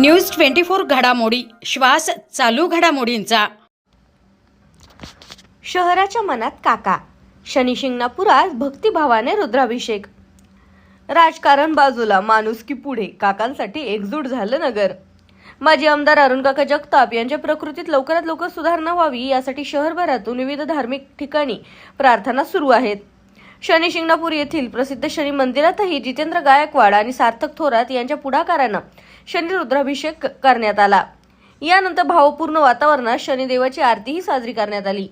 News twenty four घडामोडी. श्वास चालू घडामोडींचा. शहराच्या मनात काका. शनी शिंगणापुरात भक्तिभावाने रुद्राभिषेक. राजकारण बाजूला माणुसकी पुढे काकांसाठी एकजूट झालं नगर. माजी आमदार अरुण काका जगताप यांच्या प्रकृतीत लवकरात लवकर सुधारणा व्हावी यासाठी शहरभरातून विविध धार्मिक ठिकाणी प्रार्थना सुरू आहेत. शनी शिंगणापूर येथील प्रसिद्ध शनी मंदिरातही जितेंद्र गायकवाड आणि सार्थक थोरात यांच्या पुढाकारानं शनी रुद्राभिषेक करण्यात आला. यानंतर भावपूर्ण वातावरणात शनिदेवाची आरतीही साजरी करण्यात आली.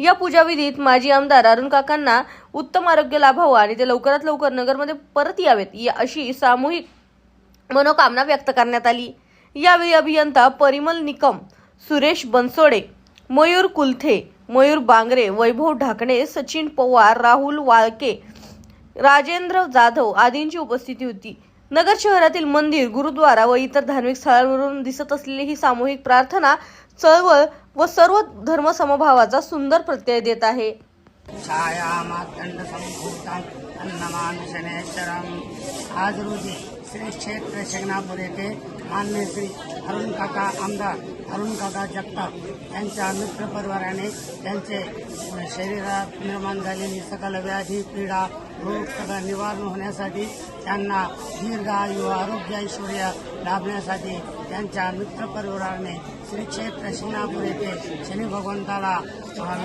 या पूजाविधीत माजी आमदार अरुण काकांना उत्तम आरोग्य लाभावं आणि ते लवकरात लवकर नगरमध्ये परत यावेत या अशी सामूहिक मनोकामना व्यक्त करण्यात आली. यावेळी अभियंता परिमल निकम सुरेश बनसोडे मयूर कुलथे मयूर बांगरे वैभव ढाकणे सचिन पवार राहुल वाळके राजेंद्र जाधव आदींची उपस्थिती होती. नगर शहरातील मंदिर गुरुद्वारा व इतर धार्मिक स्थळांवरून दिसत असलेली ही सामूहिक प्रार्थना चळवळ व सर्व धर्मसमभावाचा सुंदर प्रत्यय देत आहे. अन्नमान शनेश्वरम आज रोजी श्री क्षेत्र शिंगणापूर येथे मान्य श्री अरुण काका आमदार अरुण काका जगताप यांच्या मित्र परिवाराने त्यांचे शरीरात निर्माण झालेली सकल व्याधी पीडा रोग सगळं निवारण होण्यासाठी त्यांना दीर्घ आयु आरोग्य ऐश्वर्य लाभण्यासाठी त्यांच्या मित्र परिवाराने श्री क्षेत्र शिंगणापूर येथे शनी भगवंताला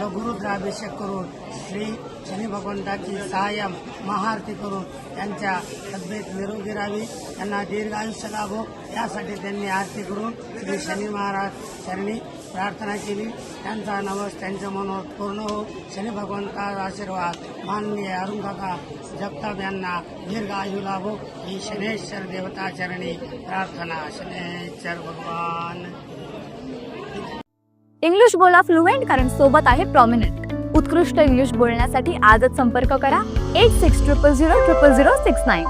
लघुरुद्राभिषेक करून श्री शनी भगवंताची सायम महाआरती करून त्यांच्या तब्येत निरोगी राहावी. त्यांना दीर्घ आयुष्य लाभो. यासाठी त्यांनी आरती करून श्री शनी महाराज शरणी प्रार्थना केली. त्यांचा नवस त्यांच्या मनोरथ पूर्ण हो. शनी भगवंताचा आशीर्वाद माननीय अरुण काका जगताप यांना दीर्घ आयु लाभो ही शनेश्वर देवताचरणी प्रार्थना. शनेश्वर भगवान. इंग्लिश बोला फ्लुएंट कारण सोबत आहे प्रॉमिनंट उत्कृष्ट इंग्लिश बोलण्यासाठी आजच संपर्क करा. Eight six triple zero triple zero six nine